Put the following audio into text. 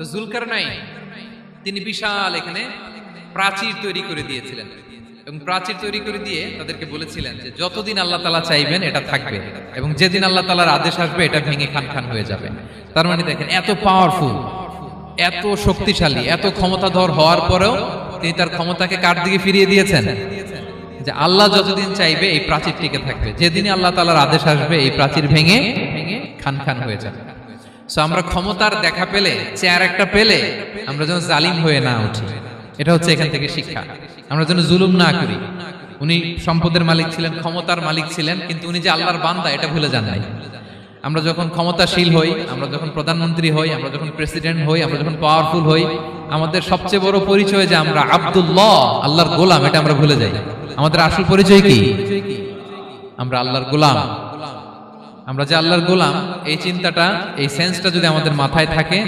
তো জুলকার নাই তিনি বিশাল এখানে প্রাচীর তৈরি করে দিয়েছিলেন। এবং প্রাচীর তৈরি করে দিয়ে তাদেরকে বলেছিলেন যে, যতদিন আল্লাহ তালা চাইবেন, এটা থাকবে। এবং যেদিন আল্লাহ তালার আদেশ আসবে, এটা ভেঙে খান খান হয়ে যাবে। তার মানে দেখেন, এত পাওয়ারফুল এত শক্তিশালী, এত ক্ষমতাধর হওয়ার পরেও তিনি তার ক্ষমতাকে কার দিকে ফিরিয়ে দিয়েছেন? যে আল্লাহ যতদিন চাইবে, এই প্রাচীর টিকে থাকবে। যেদিন আল্লাহ তালার আদেশ আসবে, এই প্রাচীর ভেঙে ভেঙে খান খান হয়ে যাবে। সো আমরা ক্ষমতার দেখা পেলে, চেয়ার একটা পেলে, আমরা যেন জালিম হয়ে না উঠি। এটা হচ্ছে এখান থেকে শিক্ষা। আমরা যেন জুলুম না করি। উনি সম্পদের মালিক ছিলেন, ক্ষমতার মালিক ছিলেন, কিন্তু উনি যে আল্লাহর বান্দা, এটা ভুলে যান নাই। আমরা যখন ক্ষমতাশীল হই, আমরা যখন প্রধানমন্ত্রী হই, আমরা যখন প্রেসিডেন্ট হই, আমরা যখন পাওয়ারফুল হই, আমাদের সবচেয়ে বড় পরিচয় যে আমরা আব্দুল্লাহ, আল্লাহর গোলাম, এটা আমরা ভুলে যাই। আমাদের আসল পরিচয় কি? আমরা আল্লাহর গোলাম। আমরা যে আল্লাহর গোলাম এই চিন্তাটা এই সেন্সটা যদি আমাদের মাথায় থাকে